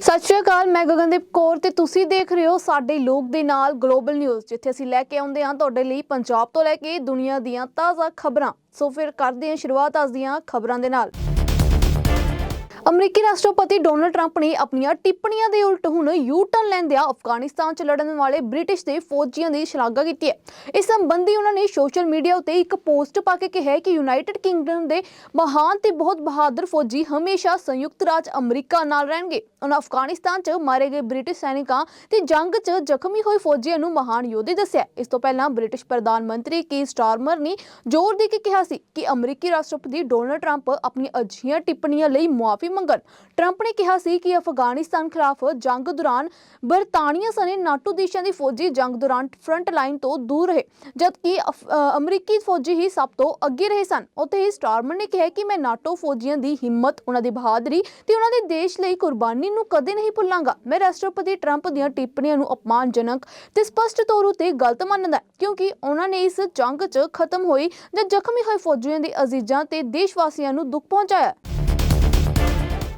ਸਤਿ ਸ਼੍ਰੀ ਅਕਾਲ, ਮੈਂ ਗਗਨਦੀਪ ਕੌਰ ਤੇ ਤੁਸੀਂ ਦੇਖ ਰਹੇ ਹੋ ਸਾਡੇ ਲੋਕ ਦੇ ਨਾਲ ਗਲੋਬਲ ਨਿਊਜ਼ ਜਿੱਥੇ ਅਸੀਂ ਲੈ ਕੇ ਆਉਂਦੇ ਹਾਂ ਤੁਹਾਡੇ ਲਈ ਪੰਜਾਬ ਤੋਂ ਲੈ ਕੇ ਦੁਨੀਆ ਦੀਆਂ ਤਾਜ਼ਾ ਖਬਰਾਂ। ਸੋ ਫਿਰ ਕਰਦੇ ਹਾਂ ਸ਼ੁਰੂਆਤ ਅੱਜ ਦੀਆਂ ਖਬਰਾਂ ਦੇ ਨਾਲ। ਅਮਰੀਕੀ ਰਾਸ਼ਟਰਪਤੀ ਡੋਨਲਡ ਟਰੰਪ ਨੇ ਆਪਣੀਆਂ ਟਿੱਪਣੀਆਂ ਦੇ ਉਲਟ ਹੁਣ ਯੂ ਟਰਨ ਲੈਂਦਿਆਂ ਅਫਗਾਨਿਸਤਾਨ 'ਚ ਲੜਨ ਵਾਲੇ ਬ੍ਰਿਟਿਸ਼ ਦੇ ਫੌਜੀਆਂ ਦੀ ਸ਼ਲਾਘਾ ਕੀਤੀ ਹੈ। ਇਸ ਸੰਬੰਧੀ ਉਹਨਾਂ ਨੇ ਸੋਸ਼ਲ ਮੀਡੀਆ ਉਤੇ ਇੱਕ ਪੋਸਟ ਪਾ ਕੇ ਕਿਹਾ ਕਿ ਯੂਨਾਈਟਿਡ ਕਿੰਗਡਮ ਦੇ ਮਹਾਨ ਤੇ ਬਹੁਤ ਬਹਾਦਰ ਫੌਜੀ ਹਮੇਸ਼ਾ ਸੰਯੁਕਤ ਰਾਜ ਅਮਰੀਕਾ ਨਾਲ ਰਹਿਣਗੇ। ਉਹਨਾਂ ਅਫਗਾਨਿਸਤਾਨ 'ਚ ਮਾਰੇ ਗਏ ਬ੍ਰਿਟਿਸ਼ ਸੈਨਿਕਾਂ ਤੇ ਜੰਗ 'ਚ ਜ਼ਖਮੀ ਹੋਏ ਫੌਜੀਆਂ ਨੂੰ ਮਹਾਨ ਯੋਧੇ ਦੱਸਿਆ ਇਸ ਤੋਂ ਪਹਿਲਾਂ ਬ੍ਰਿਟਿਸ਼ ਪ੍ਰਧਾਨ ਮੰਤਰੀ ਕੀ ਸਟਾਰਮਰ ਨੇ ਜ਼ੋਰ ਦੇ ਕੇ ਕਿਹਾ ਸੀ ਕਿ ਅਮਰੀਕੀ ਰਾਸ਼ਟਰਪਤੀ ਡੋਨਲਡ ਟਰੰਪ ਆਪਣੀ ਅਜਿਹੀਆਂ ਟਿੱਪਣੀਆਂ ਲਈ ਮੁਆਫੀ ਮੰਗਣ। ਟਰੰਪ ਨੇ ਕਿਹਾ ਸੀ ਕਿ ਅਫਗਾਨਿਸਤਾਨ ਖਿਲਾਫ ਜੰਗ ਦੌਰਾਨ ਬਰਤਾਨੀਆ ਸਣੇ ਨਾਟੋ ਦੇਸ਼ਾਂ ਦੀ ਫੌਜੀ ਜੰਗ ਦੌਰਾਨ ਫਰੰਟ ਲਾਈਨ ਤੋਂ ਦੂਰ ਰਹੇ, ਜਦਕਿ ਅਮਰੀਕੀ ਫੌਜੀ ਹੀ ਸਭ ਤੋਂ ਅੱਗੇ ਰਹੇ ਸਨ। ਉੱਥੇ ਹੀ ਸਟਾਰਮਰ ਨੇ ਕਿਹਾ ਕਿ ਮੈਂ ਨਾਟੋ ਫੌਜੀਆਂ ਦੀ ਹਿੰਮਤ, ਉਹਨਾਂ ਦੀ ਬਹਾਦਰੀ ਤੇ ਉਹਨਾਂ ਦੇ ਦੇਸ਼ ਲਈ ਕੁਰਬਾਨੀ ਨੂੰ ਕਦੇ ਨਹੀਂ ਭੁੱਲਾਂਗਾ। ਮੈਂ ਰਾਸ਼ਟਰਪਤੀ ਟਰੰਪ ਦੀਆਂ ਟਿੱਪਣੀਆਂ ਨੂੰ ਅਪਮਾਨਜਨਕ ਤੇ ਸਪਸ਼ਟ ਤੌਰ ਉਤੇ ਗਲਤ ਮੰਨਦਾ, ਕਿਉਂਕਿ ਉਹਨਾਂ ਨੇ ਇਸ ਜੰਗ 'ਚ ਖਤਮ ਹੋਈ ਜਾਂ ਜ਼ਖਮੀ ਹੋਏ ਫੌਜੀਆਂ ਦੇ ਅਜ਼ੀਜ਼ਾਂ ਤੇ ਦੇਸ਼ ਵਾਸੀਆਂ ਨੂੰ ਦੁੱਖ ਪਹੁੰਚਾਇਆ।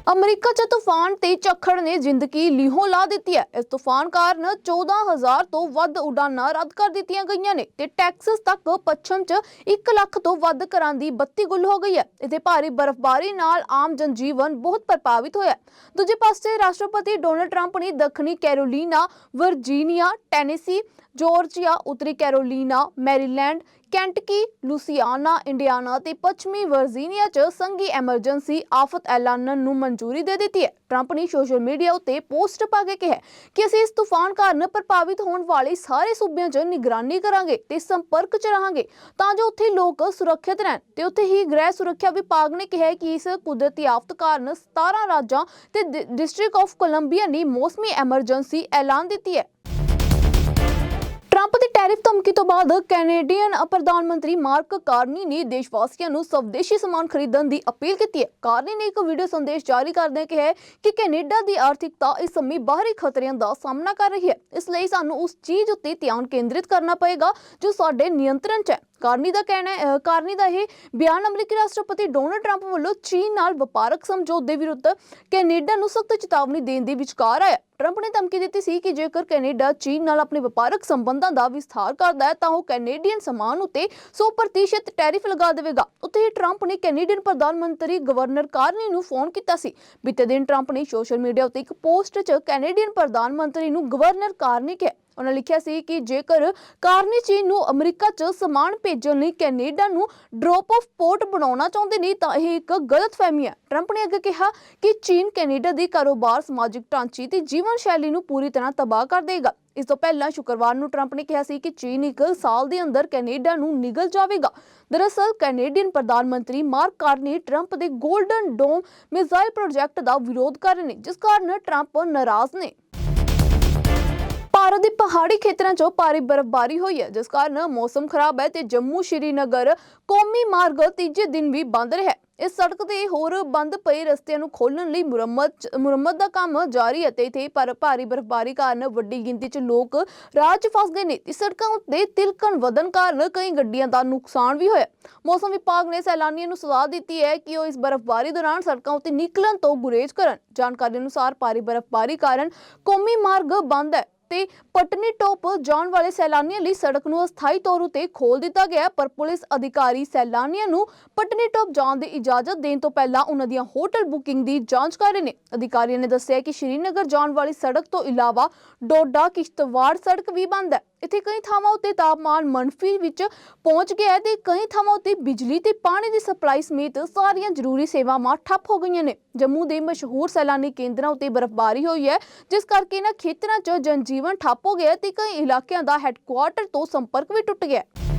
ਅਮਰੀਕਾ 'ਚ ਤੂਫਾਨ ਤੇ ਝੱਖੜ ਨੇ ਜ਼ਿੰਦਗੀ ਲੀਹੋਂ ਲਾ ਦਿੱਤੀ ਹੈ। ਇਸ ਤੂਫਾਨ ਕਾਰਨ 14000 ਤੋਂ ਵੱਧ ਉਡਾਨਾਂ ਰੱਦ ਕਰ ਦਿੱਤੀਆਂ ਗਈਆਂ ਨੇ ਤੇ ਟੈਕਸਸ ਤੱਕ ਪੱਛਮ 'ਚ 1 ਲੱਖ ਤੋਂ ਵੱਧ ਘਰਾਂ ਦੀ ਬੱਤੀ ਗੁੱਲ ਹੋ ਗਈ ਹੈ। ਇਥੇ ਭਾਰੀ ਬਰਫ਼ਬਾਰੀ ਨਾਲ ਆਮ ਜਨਜੀਵਨ ਬਹੁਤ ਪ੍ਰਭਾਵਿਤ ਹੋਇਆ ਦੂਜੇ ਪਾਸੇ ਰਾਸ਼ਟਰਪਤੀ ਡੋਨਲਡ ਟਰੰਪ ਨੇ ਦੱਖਣੀ ਕੈਰੋਲੀਨਾ, ਵਰਜੀਨੀਆ, ਟੈਨੇਸੀ, ਜਾਰਜੀਆ, ਉੱਤਰੀ Carolina, Maryland Kentucky, Louisiana, Indiana ਤੇ ਪੱਛਮੀ ਵਰਜੀਨੀਆ 'ਚ ਸੰਘੀ ਐਮਰਜੈਂਸੀ ਆਫਤ ਐਲਾਨਣ ਨੂੰ ਮਨਜ਼ੂਰੀ ਦੇ ਦਿੱਤੀ ਹੈ। ਟਰੰਪ ਨੇ ਸੋਸ਼ਲ ਮੀਡੀਆ ਉੱਤੇ ਪੋਸਟ ਪਾ ਕੇ ਕਿਹਾ ਕਿ ਅਸੀਂ ਇਸ ਤੂਫਾਨ ਕਾਰਨ ਪ੍ਰਭਾਵਿਤ ਹੋਣ ਵਾਲੇ ਸਾਰੇ ਸੂਬਿਆਂ 'ਚ ਨਿਗਰਾਨੀ ਕਰਾਂਗੇ ਤੇ ਸੰਪਰਕ 'ਚ ਰਹਾਂਗੇ ਤਾਂ ਜੋ ਉੱਥੇ ਲੋਕ ਸੁਰੱਖਿਅਤ ਰਹਿਣ। ਤੇ ਉੱਥੇ ਹੀ ਗ੍ਰਹਿ ਸੁਰੱਖਿਆ ਵਿਭਾਗ ਨੇ ਕਿਹਾ ਕਿ ਇਸ ਕੁਦਰਤੀ ਆਫਤ ਕਾਰਨ 17 ਰਾਜਾਂ ਤੇ ਡਿਸਟ੍ਰਿਕਟ ਆਫ ਕੋਲੰਬੀਆ ਨੇ ਮੌਸਮੀ ਐਮਰਜੈਂਸੀ ਐਲਾਨ ਦਿੱਤੀ ਹੈ। ਟਰੰਪ ਦੀ ਟੈਰਿਫ ਧਮਕੀ ਤੋਂ ਬਾਅਦ ਕੈਨੇਡੀਅਨ ਪ੍ਰਧਾਨ ਮੰਤਰੀ ਮਾਰਕ ਕਾਰਨੀ ਨੇ ਦੇਸ਼ ਵਾਸੀਆਂ ਨੂੰ ਸਵਦੇਸ਼ੀ ਸਮਾਨ ਖਰੀਦਣ ਦੀ ਅਪੀਲ ਕੀਤੀ ਹੈ। ਕਾਰਨੀ ਨੇ ਇੱਕ ਵੀਡੀਓ ਸੰਦੇਸ਼ ਜਾਰੀ ਕਰਦਿਆਂ ਕਿਹਾ ਕਿ ਕੈਨੇਡਾ ਦੀ ਆਰਥਿਕਤਾ ਇਸ ਸਮੇਂ ਬਾਹਰੀ ਖਤਰਿਆਂ ਦਾ ਸਾਹਮਣਾ ਕਰ ਰਹੀ ਹੈ। ਇਸ ਲਈ ਸਾਨੂੰ ਉਸ ਚੀਜ਼ ਉੱਤੇ ਧਿਆਨ ਕੇਂਦਰਿਤ ਕਰਨਾ ਪਏਗਾ ਜੋ ਸਾਡੇ ਨਿਯੰਤਰਣ 'ਚ ਹੈ। ਕਾਰਨੀ ਦਾ ਕਹਿਣਾ ਹੈ ਕਾਰਨੀ ਦਾ ਇਹ ਬਿਆਨ ਅਮਰੀਕੀ ਰਾਸ਼ਟਰਪਤੀ ਡੋਨਲਡ ਟਰੰਪ ਵੱਲੋਂ ਚੀਨ ਨਾਲ ਵਪਾਰਕ ਸਮਝੌਤੇ ਵਿਰੁੱਧ ਕੈਨੇਡਾ ਨੂੰ ਸਖਤ ਚੇਤਾਵਨੀ ਦੇਣ ਦੇ ਵਿਚਕਾਰ ਆਇਆ। ਟਰੰਪ ਨੇ ਧਮਕੀ ਦਿੱਤੀ ਸੀ ਕਿ ਜੇਕਰ ਕੈਨੇਡਾ ਚੀਨ ਨਾਲ ਆਪਣੇ ਵਪਾਰਕ ਸੰਬੰਧਾਂ ਦਾ ਵਿਸਥਾਰ ਕਰਦਾ ਹੈ, ਤਾਂ ਉਹ ਕੈਨੇਡੀਅਨ ਸਮਾਨ ਉਤੇ 100% ਟੈਰਿਫ ਲਗਾ ਦੇਵੇਗਾ। ਉੱਥੇ ਹੀ ਟਰੰਪ ਨੇ ਕੈਨੇਡੀਅਨ ਪ੍ਰਧਾਨ ਮੰਤਰੀ ਗਵਰਨਰ ਕਾਰਨੀ ਨੂੰ ਫੋਨ ਕੀਤਾ ਸੀ। ਬੀਤੇ ਦਿਨ ਟਰੰਪ ਨੇ ਸੋਸ਼ਲ ਮੀਡੀਆ ਉਤੇ ਇੱਕ ਪੋਸਟ 'ਚ ਕੈਨੇਡੀਅਨ ਪ੍ਰਧਾਨ ਮੰਤਰੀ ਨੂੰ ਗਵਰਨਰ ਕਾਰਨੀ ਕਿਹਾ। ਉਹਨਾਂ ਲਿਖਿਆ ਸੀ ਕਿ ਜੇਕਰ ਕਾਰਨੀ ਨੂੰ ਅਮਰੀਕਾ 'ਚ ਸਮਾਨ ਭੇਜਣ ਲਈ ਕੈਨੇਡਾ ਨੂੰ ਡ੍ਰੌਪ ਆਫ ਪੋਰਟ ਬਣਾਉਣਾ ਚਾਹੁੰਦੇ ਨੇ, ਤਾਂ ਇਹ ਇੱਕ ਗਲਤਫਹਿਮੀ ਹੈ। ਟਰੰਪ ਨੇ ਅੱਗੇ ਕਿਹਾ ਕਿ ਚੀਨ ਕੈਨੇਡਾ ਦੀ ਕਾਰੋਬਾਰ, ਸਮਾਜਿਕ ਢਾਂਚੇ ਤੇ ਜੀਵਨ ਸ਼ੈਲੀ ਨੂੰ ਪੂਰੀ ਤਰ੍ਹਾਂ ਤਬਾਹ ਕਰ ਦੇਗਾ। ਇਸ ਤੋਂ ਪਹਿਲਾਂ ਸ਼ੁੱਕਰਵਾਰ ਨੂੰ ਟਰੰਪ ਨੇ ਕਿਹਾ ਸੀ ਕਿ ਚੀਨ ਇੱਕ ਸਾਲ ਦੇ ਅੰਦਰ ਕੈਨੇਡਾ ਨੂੰ ਨਿਗਲ ਜਾਵੇਗਾ। ਦਰਅਸਲ, ਕੈਨੇਡੀਅਨ ਪ੍ਰਧਾਨ ਮੰਤਰੀ ਮਾਰਕ ਕਾਰਨੀ ਟਰੰਪ ਦੇ 골ਡਨ ਡੋਮ ਮਿਜ਼ਾਈਲ ਪ੍ਰੋਜੈਕਟ ਦਾ ਵਿਰੋਧ ਕਰ ਰਹੇ ਨੇ, ਜਿਸ ਕਾਰਨ ਟਰੰਪ ਨਾਰਾਜ਼ ਨੇ। ਭਾਰਤ ਦੇ ਪਹਾੜੀ ਖੇਤਰਾਂ 'ਚੋਂ ਭਾਰੀ ਬਰਫ਼ਬਾਰੀ ਹੋਈ ਹੈ, ਜਿਸ ਕਾਰਨ ਮੌਸਮ ਖਰਾਬ ਹੈ ਤੇ ਜੰਮੂ ਸ਼੍ਰੀਨਗਰ ਕੌਮੀ ਮਾਰਗ ਤੀਜੇ ਦਿਨ ਵੀ ਬੰਦ ਰਿਹਾ ਇਸ ਸੜਕ ਤੇ ਹੋਰ ਬੰਦ ਪਏ ਰਸਤਿਆਂ ਨੂੰ ਖੋਲਣ ਲਈ ਮੁਰੰਮਤ ਮੁਰੰਮਤ ਦਾ ਕੰਮ ਜਾਰੀ ਹੈ ਤੇ ਇੱਥੇ ਪਰ ਭਾਰੀ ਬਰਫ਼ਬਾਰੀ ਕਾਰਨ ਵੱਡੀ ਗਿਣਤੀ 'ਚ ਲੋਕ ਰਾਹ 'ਚ ਫਸ ਗਏ ਨੇ। ਇਸ ਸੜਕਾਂ ਉੱਤੇ ਤਿਲਕਣ ਵਧਣ ਕਾਰਨ ਕਈ ਗੱਡੀਆਂ ਦਾ ਨੁਕਸਾਨ ਵੀ ਹੋਇਆ। ਮੌਸਮ ਵਿਭਾਗ ਨੇ ਸੈਲਾਨੀਆਂ ਨੂੰ ਸਲਾਹ ਦਿੱਤੀ ਹੈ ਕਿ ਉਹ ਇਸ ਬਰਫ਼ਬਾਰੀ ਦੌਰਾਨ ਸੜਕਾਂ ਉੱਤੇ ਨਿਕਲਣ ਤੋਂ ਗੁਰੇਜ਼ ਕਰਨ। ਜਾਣਕਾਰੀ ਅਨੁਸਾਰ ਭਾਰੀ ਬਰਫ਼ਬਾਰੀ ਕਾਰਨ ਕੌਮੀ ਮਾਰਗ ਬੰਦ ਹੈ। ਤੇ ਪਟਨੀ ਟੋਪ ਜਾਣ ਵਾਲੇ ਸੈਲਾਨੀਆਂ ਲਈ ਸੜਕ ਨੂੰ ਅਸਥਾਈ ਤੌਰ ਉਤੇ ਖੋਲ ਦਿੱਤਾ ਗਿਆ, ਪਰ ਪੁਲਿਸ ਅਧਿਕਾਰੀ ਸੈਲਾਨੀਆਂ ਨੂੰ ਪਟਨੀ ਟੋਪ ਜਾਣ ਦੀ ਇਜਾਜ਼ਤ ਦੇਣ ਤੋਂ ਪਹਿਲਾਂ ਉਹਨਾਂ ਦੀਆਂ ਹੋਟਲ ਬੁਕਿੰਗ ਦੀ ਜਾਂਚ ਕਰ ਰਹੇ ਨੇ। ਅਧਿਕਾਰੀਆਂ ਨੇ ਦੱਸਿਆ ਕਿ ਸ਼੍ਰੀਨਗਰ ਜਾਣ ਵਾਲੀ ਸੜਕ ਤੋਂ ਇਲਾਵਾ ਡੋਡਾ ਕਿਸ਼ਤਵਾੜ ਸੜਕ ਵੀ ਬੰਦ ਹੈ। ਇੱਥੇ ਕਈ ਥਾਵਾਂ ਉੱਤੇ ਤਾਪਮਾਨ ਮੰਨਫੀ ਵਿੱਚ ਪਹੁੰਚ ਗਿਆ ਹੈ ਤੇ ਕਈ ਥਾਵਾਂ ਉੱਤੇ ਬਿਜਲੀ ਤੇ ਪਾਣੀ ਦੀ ਸਪਲਾਈ ਸਮੇਤ ਸਾਰੀਆਂ ਜ਼ਰੂਰੀ ਸੇਵਾਵਾਂ ਠੱਪ ਹੋ ਗਈਆਂ ਨੇ ਜੰਮੂ ਦੇ ਮਸ਼ਹੂਰ ਸੈਲਾਨੀ ਕੇਂਦਰਾਂ ਉੱਤੇ ਬਰਫ਼ਬਾਰੀ ਹੋਈ ਹੈ, ਜਿਸ ਕਰਕੇ ਇਹਨਾਂ ਖੇਤਰਾਂ 'ਚ ਜਨਜੀਵਨ ਠੱਪ ਹੋ ਗਿਆ ਹੈ ਤੇ ਕਈ ਇਲਾਕਿਆਂ ਦਾ ਹੈੱਡਕੁਆਰਟਰ ਤੋਂ ਸੰਪਰਕ ਵੀ ਟੁੱਟ ਗਿਆ ਹੈ।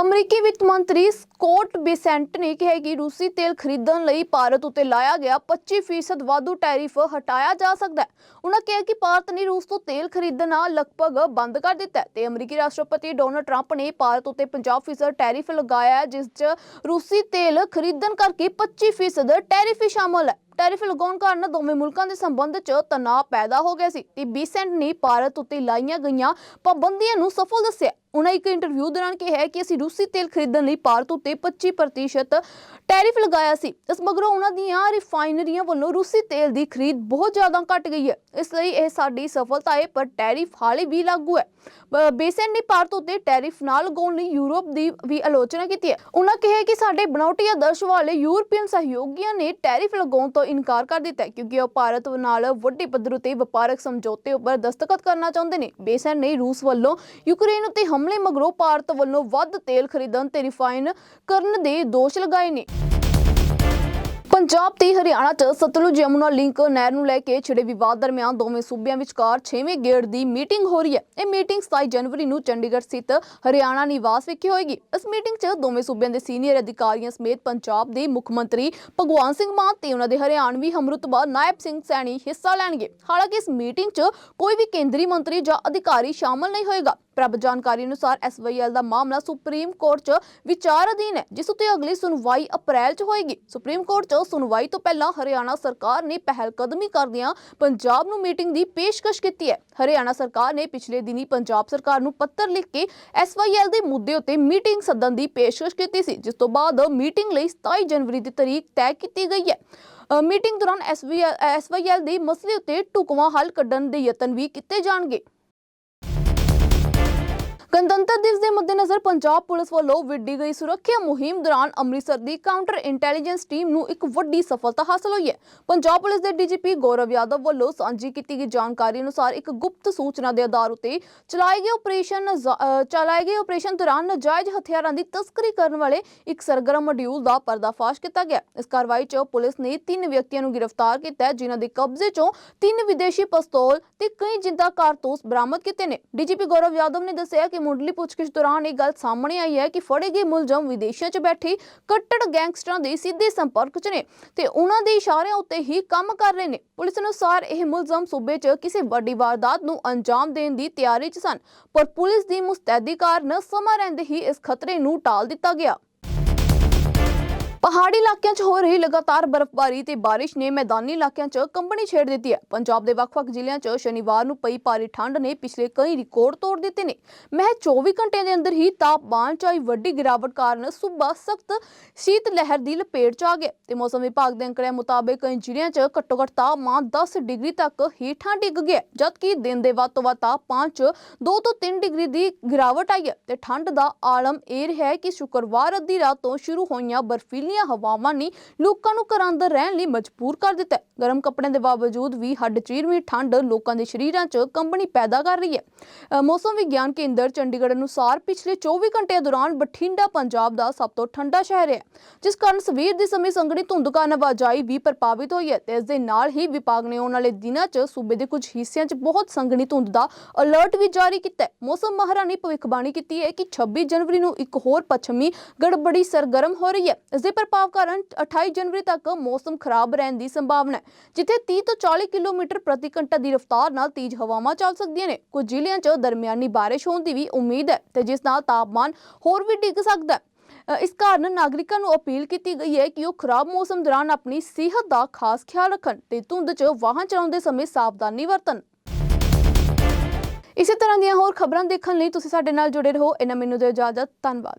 ਅਮਰੀਕੀ ਵਿੱਤ ਮੰਤਰੀ ਸਕੋਟ ਬੇਸੈਂਟ ਨੇ ਕਿਹਾ ਕਿ ਰੂਸੀ ਤੇਲ ਖਰੀਦਣ ਲਈ ਭਾਰਤ ਉੱਤੇ ਲਾਇਆ ਗਿਆ 25% ਵਾਧੂ ਟੈਰਿਫ ਹਟਾਇਆ ਜਾ ਸਕਦਾ ਹੈ। ਉਹਨਾਂ ਕਿਹਾ ਕਿ ਭਾਰਤ ਨੇ ਰੂਸ ਤੋਂ ਤੇਲ ਖਰੀਦਣਾ ਲਗਭਗ ਬੰਦ ਕਰ ਦਿੱਤਾ ਹੈ ਤੇ ਅਮਰੀਕੀ ਰਾਸ਼ਟਰਪਤੀ ਡੋਨਲਡ ਟਰੰਪ ਨੇ ਭਾਰਤ ਉੱਤੇ 50% ਟੈਰਿਫ ਲਗਾਇਆ ਹੈ, ਜਿਸ 'ਚ ਰੂਸੀ ਤੇਲ ਖਰੀਦਣ ਕਰਕੇ 25% ਟੈਰਿਫ ਸ਼ਾਮਲ ਹੈ। ਟੈਰਿਫ ਲਗਾਉਣ ਕਾਰਨ ਦੋਵੇਂ ਮੁਲਕਾਂ ਦੇ ਸੰਬੰਧ 'ਚ ਤਣਾਅ ਪੈਦਾ ਹੋ ਗਿਆ ਸੀ ਤੇ ਬੀਸੈਂਟ ਨੇ ਭਾਰਤ ਉੱਤੇ ਲਾਈਆਂ ਗਈਆਂ ਪਾਬੰਦੀਆਂ ਨੂੰ ਸਫਲ ਦੱਸਿਆ। ਉਹਨਾਂ ਇੱਕ ਇੰਟਰਵਿਊ ਦੌਰਾਨ ਕਿਹਾ ਕਿ ਅਸੀਂ ਰੂਸੀ ਤੇਲ ਖਰੀਦਣ ਲਈ ਭਾਰਤ ਉੱਤੇ 25% ਟੈਰਿਫ ਲਗਾਇਆ ਸੀ। ਇਸ ਮਗਰੋਂ ਉਹਨਾਂ ਦੀਆਂ ਰਿਫਾਈਨਰੀਆਂ ਵੱਲੋਂ ਰੂਸੀ ਤੇਲ ਦੀ ਖਰੀਦ ਬਹੁਤ ਜ਼ਿਆਦਾ ਘਟ ਗਈ ਹੈ। ਇਸ ਲਈ ਇਹ ਸਾਡੀ ਸਫਲਤਾ ਹੈ, ਪਰ ਟੈਰਿਫ ਹਾਲੇ ਵੀ ਲਾਗੂ ਹੈ। ਬੇਸਨ ਨੇ ਭਾਰਤ ਉੱਤੇ ਟੈਰਿਫ ਨਾ ਲਗਾਉਣ ਲਈ ਯੂਰਪ ਦੀ ਵੀ ਆਲੋਚਨਾ ਕੀਤੀ ਹੈ। ਉਹਨਾਂ ਕਿਹਾ ਕਿ ਸਾਡੇ ਬਣਾਉਟੀ ਆਦਰਸ਼ ਵਾਲੇ ਯੂਰਪੀਅਨ ਸਹਿਯੋਗੀਆਂ ਨੇ ਟੈਰਿਫ ਲਗਾਉਣ ਤੋਂ ਇਨਕਾਰ ਕਰ ਦਿੱਤਾ ਕਿਉਂਕਿ ਉਹ ਭਾਰਤ ਨਾਲ ਵੱਡੇ ਪੱਧਰ ਉਤੇ ਵਪਾਰਕ ਸਮਝੌਤੇ ਉੱਪਰ ਦਸਤਖਤ ਕਰਨਾ ਚਾਹੁੰਦੇ ਨੇ। ਬੇਸਨ ਨੇ ਰੂਸ ਵੱਲੋਂ ਯੂਕਰੇਨ ਉੱਤੇ ਹਮਲੇ ਮਗਰੋਂ ਭਾਰਤ ਵੱਲੋਂ ਵੱਧ ਤੇਲ ਖਰੀਦਣ ਤੇ ਰਿਫਾਈਨ ਕਰਨ ਦੇ ਦੋਸ਼ ਲਗਾਏ ਨੇ। ਪੰਜਾਬ ਤੇ ਹਰਿਆਣਾ 'ਚ ਸਤਲੁਜ ਯਮੁਨਾ ਲਿੰਕ ਨਹਿਰ ਨੂੰ ਲੈ ਕੇ ਛਿੜੇ ਵਿਵਾਦ ਦਰਮਿਆਨ ਦੋਵੇਂ ਸੂਬਿਆਂ ਵਿਚਕਾਰ 6ਵੇਂ ਗੇੜ ਦੀ ਮੀਟਿੰਗ ਹੋ ਰਹੀ ਹੈ। ਇਹ ਮੀਟਿੰਗ 27 ਜਨਵਰੀ ਨੂੰ ਚੰਡੀਗੜ੍ਹ ਸਥਿਤ ਹਰਿਆਣਾ ਨਿਵਾਸ ਵਿਖੇ ਹੋਏਗੀ। ਇਸ ਮੀਟਿੰਗ 'ਚ ਦੋਵੇਂ ਸੂਬਿਆਂ ਦੇ ਸੀਨੀਅਰ ਅਧਿਕਾਰੀਆਂ ਸਮੇਤ ਪੰਜਾਬ ਦੇ ਮੁੱਖ ਮੰਤਰੀ ਭਗਵਾਨ ਸਿੰਘ ਮਾਨ ਤੇ ਉਹਨਾਂ ਦੇ ਹਰਿਆਣਵੀ ਹਮਰੁਤਬਾ ਨਾਇਬ ਸਿੰਘ ਸੈਣੀ ਹਿੱਸਾ ਲੈਣਗੇ। ਹਾਲਾਂਕਿ ਇਸ ਮੀਟਿੰਗ 'ਚ ਕੋਈ ਵੀ ਕੇਂਦਰੀ ਮੰਤਰੀ ਜਾਂ ਅਧਿਕਾਰੀ ਸ਼ਾਮਲ ਨਹੀਂ ਹੋਏਗਾ। ਪ੍ਰਾਪਤ ਜਾਣਕਾਰੀ ਅਨੁਸਾਰ ਐਸਵਾਈਐਲ ਦਾ ਮਾਮਲਾ ਸੁਪਰੀਮ ਕੋਰਟ 'ਚ ਵਿਚਾਰ ਅਧੀਨ ਹੈ, ਜਿਸ ਉੱਤੇ ਅਗਲੀ ਸੁਣਵਾਈ ਅਪ੍ਰੈਲ 'ਚ ਹੋਏਗੀ। ਸੁਪਰੀਮ ਕੋਰਟ 'ਚ ਸੁਣਵਾਈ ਤੋਂ ਪਹਿਲਾਂ ਹਰਿਆਣਾ ਸਰਕਾਰ ਨੇ ਪਹਿਲ ਕਦਮੀ ਕਰਦਿਆਂ ਪੰਜਾਬ ਨੂੰ ਮੀਟਿੰਗ ਦੀ ਪੇਸ਼ਕਸ਼ ਕੀਤੀ ਹੈ। ਹਰਿਆਣਾ ਸਰਕਾਰ ਨੇ ਪਿਛਲੇ ਦਿਨੀ ਪੰਜਾਬ ਸਰਕਾਰ ਨੂੰ ਪੱਤਰ ਲਿਖ ਕੇ ਐਸਵਾਈਐਲ ਦੇ ਮੁੱਦੇ ਉੱਤੇ ਮੀਟਿੰਗ ਸੱਦਣ ਦੀ ਪੇਸ਼ਕਸ਼ ਕੀਤੀ ਸੀ, ਜਿਸ ਤੋਂ ਬਾਅਦ ਮੀਟਿੰਗ ਲਈ 27 ਜਨਵਰੀ ਦੀ ਤਾਰੀਖ ਤੈਅ ਕੀਤੀ ਗਈ ਹੈ। ਮੀਟਿੰਗ ਦੌਰਾਨ ਐਸਵਾਈਐਲ ਦੇ ਮਸਲੇ ਉੱਤੇ ਢੁਕਵਾਂ ਹੱਲ ਕੱਢਣ ਦੇ ਯਤਨ ਵੀ ਕੀਤੇ ਜਾਣਗੇ। ਗਣਤੰਤਰ ਦਿਵਸ ਦੇ ਮੱਦੇਨਜ਼ਰ ਪੰਜਾਬ ਪੁਲਿਸ ਵੱਲੋਂ ਵਿੱਢੀ ਗਈ ਸੁਰੱਖਿਆ ਮੁਹਿੰਮ ਦੌਰਾਨ ਅੰਮ੍ਰਿਤਸਰ ਦੀ ਕਾਊਂਟਰ ਇੰਟੈਲੀਜੈਂਸ ਟੀਮ ਨੂੰ ਇੱਕ ਵੱਡੀ ਸਫਲਤਾ ਹਾਸਲ ਹੋਈ ਹੈ। ਪੰਜਾਬ ਪੁਲਿਸ ਦੇ ਡੀਜੀਪੀ ਗੌਰਵ ਯਾਦਵ ਵੱਲੋਂ ਸਾਂਝੀ ਕੀਤੀ ਗਈ ਜਾਣਕਾਰੀ ਅਨੁਸਾਰ ਇੱਕ ਗੁਪਤ ਸੂਚਨਾ ਦੇ ਆਧਾਰ ਉੱਤੇ ਚਲਾਏ ਗਏ ਆਪਰੇਸ਼ਨ ਚਲਾਏ ਗਏ ਆਪਰੇਸ਼ਨ ਦੌਰਾਨ ਨਾਜਾਇਜ਼ ਹਥਿਆਰਾਂ ਦੀ ਤਸਕਰੀ ਕਰਨ ਵਾਲੇ ਇੱਕ ਸਰਗਰਮ ਮੋਡਿਊਲ ਦਾ ਪਰਦਾਫਾਸ਼ ਕੀਤਾ ਗਿਆ। ਇਸ ਕਾਰਵਾਈ 'ਚ ਪੁਲਿਸ ਨੇ ਤਿੰਨ ਵਿਅਕਤੀਆਂ ਨੂੰ ਗ੍ਰਿਫਤਾਰ ਕੀਤਾ ਹੈ, ਜਿਨ੍ਹਾਂ ਦੇ ਕਬਜ਼ੇ 'ਚੋਂ ਤਿੰਨ ਵਿਦੇਸ਼ੀ ਪਿਸਤੌਲ ਤੇ ਕਈ ਜਿੰਦਾ ਕਾਰਤੂਸ ਬਰਾਮਦ ਕੀਤੇ ਨੇ। ਡੀਜੀਪੀ ਗੌਰਵ ਯਾਦਵ ਨੇ ਦੱਸਿਆ ਕਿ ਮੁੱਢਲੀ ਪੁੱਛਗਿੱਛ ਦੌਰਾਨ ਇਹ ਗੱਲ ਸਾਹਮਣੇ ਆਈ ਹੈ ਕਿ ਫੜੇ ਗਏ ਮੁਲਜ਼ਮ ਵਿਦੇਸ਼ਾਂ 'ਚ ਬੈਠੇ ਕੱਟੜ ਗੈਂਗਸਟਰਾਂ ਦੇ ਸਿੱਧੇ ਸੰਪਰਕ 'ਚ ਨੇ ਤੇ ਉਹਨਾਂ ਦੇ ਇਸ਼ਾਰਿਆਂ ਉੱਤੇ ਹੀ ਕੰਮ ਕਰ ਰਹੇ ਨੇ। ਪੁਲਿਸ ਅਨੁਸਾਰ ਇਹ ਮੁਲਜ਼ਮ ਸੂਬੇ 'ਚ ਕਿਸੇ ਵੱਡੀ ਵਾਰਦਾਤ ਨੂੰ ਅੰਜਾਮ ਦੇਣ ਦੀ ਤਿਆਰੀ 'ਚ ਸਨ, ਪਰ ਪੁਲਿਸ ਦੀ ਮੁਸਤੈਦੀ ਕਾਰਨ ਸਮਾਂ ਰਹਿੰਦੇ ਹੀ ਇਸ ਖਤਰੇ ਨੂੰ ਟਾਲ ਦਿੱਤਾ ਗਿਆ। ਪਹਾੜੀ ਇਲਾਕਿਆਂ 'ਚ ਹੋ ਰਹੀ ਲਗਾਤਾਰ ਬਰਫ਼ਬਾਰੀ ਤੇ ਬਾਰਿਸ਼ ਨੇ ਮੈਦਾਨੀ ਇਲਾਕਿਆਂ 'ਚ ਕੰਬਣੀ ਛੇੜ ਦਿੱਤੀ ਹੈ। ਪੰਜਾਬ ਦੇ ਵੱਖ-ਵੱਖ ਜ਼ਿਲ੍ਹਿਆਂ 'ਚ ਸ਼ਨੀਵਾਰ ਨੂੰ ਪਈ ਭਾਰੀ ਠੰਡ ਨੇ ਪਿਛਲੇ ਕਈ ਰਿਕਾਰਡ ਤੋੜ ਦਿੱਤੇ ਨੇ। ਮਹਿ 24 ਘੰਟਿਆਂ ਦੇ ਅੰਦਰ ਹੀ ਤਾਪਮਾਨ 'ਚ ਆਈ ਵੱਡੀ ਗਿਰਾਵਟ ਕਾਰਨ ਸੂਬਾ ਸਖਤ ਸ਼ੀਤ ਲਹਿਰ ਦੀ ਲਪੇਟ 'ਚ ਆ ਗਿਆ ਤੇ ਮੌਸਮ ਵਿਭਾਗ ਦੇ ਅੰਕੜਿਆਂ ਮੁਤਾਬਕ ਕਈ ਜ਼ਿਲ੍ਹਿਆਂ 'ਚ ਘੱਟੋ-ਘੱਟ ਤਾਪਮਾਨ 10 ਡਿਗਰੀ ਤੱਕ ਹੇਠਾਂ ਡਿੱਗ ਗਿਆ ਜਦਕਿ ਦਿਨ ਦੇ ਵੱਧ ਤੋਂ ਵੱਧ ਤਾਪਮਾਨ 'ਚ 2 ਤੋਂ 3 ਡਿਗਰੀ ਦੀ ਗਿਰਾਵਟ ਆਈ ਹੈ ਤੇ ਠੰਡ ਦਾ ਆਲਮ ਇਹ ਰਿਹਾ ਹੈ ਕਿ ਸ਼ੁੱਕਰਵਾਰ ਅੱਧੀ ਰਾਤ ਤੋਂ ਸ਼ੁਰੂ ਹੋਈਆਂ ਬਰਫੀਲੀਆਂ ਹਵਾਵਾਂ ਨੇ ਲੋਕਾਂ ਨੂੰ ਘਰਾਂ ਅੰਦਰ ਰਹਿਣ ਲਈ ਮਜਬੂਰ ਕਰ ਦਿੱਤਾ ਹੈ। ਗਰਮ ਕੱਪੜਿਆਂ ਦੇ ਬਾਵਜੂਦ ਵੀ ਹੱਡ ਚੀਰਵੀਂ ਠੰਡ ਲੋਕਾਂ ਦੇ ਸਰੀਰਾਂ 'ਚ ਕੰਬਣੀ ਪੈਦਾ ਕਰ ਰਹੀ ਹੈ। ਅ, ਮੌਸਮ ਵਿਗਿਆਨ ਕੇਂਦਰ ਚੰਡੀਗੜ੍ਹ ਅਨੁਸਾਰ ਪਿਛਲੇ 24 ਘੰਟਿਆਂ ਦੌਰਾਨ ਬਠਿੰਡਾ ਪੰਜਾਬ ਦਾ ਸਭ ਤੋਂ ਠੰਡਾ ਸ਼ਹਿਰ ਹੈ। ਜਿਸ ਕਾਰਨ ਸਵੇਰ ਦੇ ਸਮੇਂ ਸੰਘਣੀ ਧੁੰਦ ਕਾਰਨ ਆਵਾਜਾਈ ਵੀ ਪ੍ਰਭਾਵਿਤ ਹੋਈ ਹੈ ਤੇ ਇਸ ਦੇ ਨਾਲ ਹੀ ਵਿਭਾਗ ਨੇ ਆਉਣ ਵਾਲੇ ਦਿਨਾਂ 'ਚ ਸੂਬੇ ਦੇ ਕੁਝ ਹਿੱਸਿਆਂ 'ਚ ਬਹੁਤ ਸੰਘਣੀ ਧੁੰਦ ਦਾ ਅਲਰਟ ਵੀ ਜਾਰੀ ਕੀਤਾ ਹੈ। ਮੌਸਮ ਮਾਹਰਾਂ ਨੇ ਭਵਿੱਖਬਾਣੀ ਕੀਤੀ ਹੈ ਕਿ 26 ਜਨਵਰੀ ਨੂੰ ਇੱਕ ਹੋਰ ਪੱਛਮੀ ਗੜਬੜੀ ਸਰਗਰਮ ਹੋ ਰਹੀ ਹੈ। ਇਸ ਦੇ ਪ੍ਰਭਾਵ ਕਾਰਨ 28 ਜਨਵਰੀ ਤੱਕ ਮੌਸਮ ਖਰਾਬ ਰਹਿਣ ਦੀ ਸੰਭਾਵਨਾ ਹੈ, ਜਿੱਥੇ 30 ਤੋਂ 40 ਕਿਲੋਮੀਟਰ ਪ੍ਰਤੀ ਘੰਟਾ ਦੀ ਰਫ਼ਤਾਰ ਨਾਲ ਤੇਜ਼ ਹਵਾਵਾਂ ਚੱਲ ਸਕਦੀਆਂ ਨੇ। ਕੁਝ ਜ਼ਿਲ੍ਹਿਆਂ 'ਚ ਦਰਮਿਆਨੀ ਬਾਰਿਸ਼ ਹੋਣ ਦੀ ਵੀ ਉਮੀਦ ਹੈ ਤੇ ਜਿਸ ਨਾਲ ਤਾਪਮਾਨ ਹੋਰ ਵੀ ਡਿੱਗ ਸਕਦਾ ਹੈ। ਇਸ ਕਾਰਨ ਨਾਗਰਿਕਾਂ ਨੂੰ ਅਪੀਲ ਕੀਤੀ ਗਈ ਹੈ ਕਿ ਉਹ ਖਰਾਬ ਮੌਸਮ ਦੌਰਾਨ ਆਪਣੀ ਸਿਹਤ ਦਾ ਖਾਸ ਖਿਆਲ ਰੱਖਣ ਤੇ ਧੁੰਦ 'ਚ ਵਾਹਨ ਚਲਾਉਂਦੇ ਸਮੇਂ ਸਾਵਧਾਨੀ ਵਰਤਣ। ਇਸੇ ਤਰ੍ਹਾਂ ਦੀਆਂ ਹੋਰ ਖਬਰਾਂ ਦੇਖਣ ਲਈ ਤੁਸੀਂ ਸਾਡੇ ਨਾਲ ਜੁੜੇ ਰਹੋ। ਇਹਨਾਂ ਮੈਨੂੰ ਦਿਓ ਇਜਾਜ਼ਤ। ਧੰਨਵਾਦ।